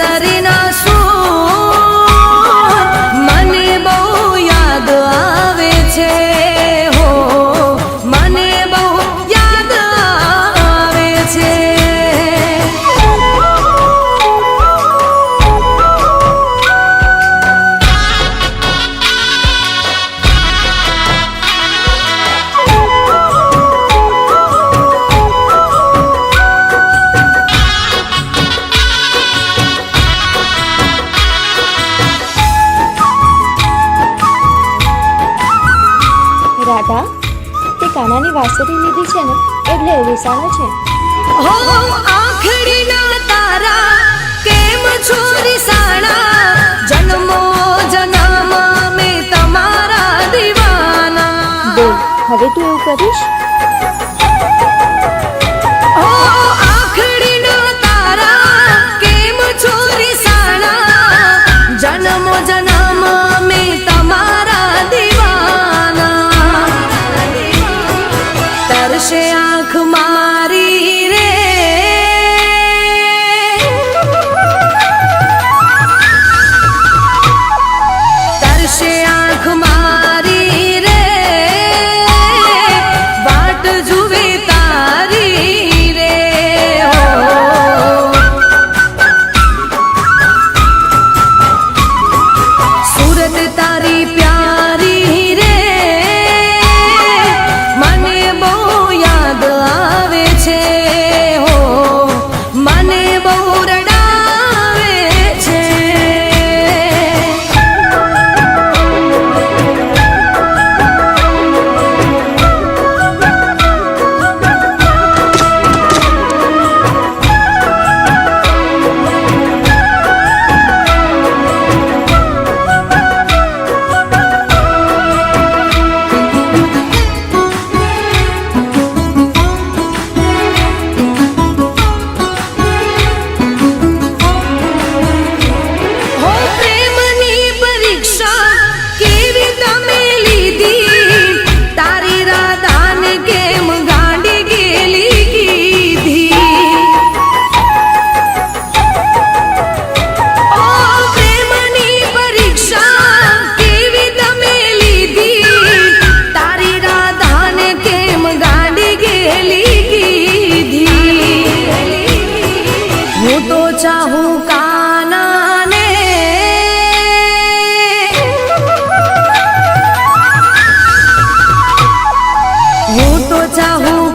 pasaré Radha તે કાનાની વાસરી લીધી છે ને એટલે રિસાણો છે. આખરી ના તારા ચાહું કાનાને હું તો ચાહું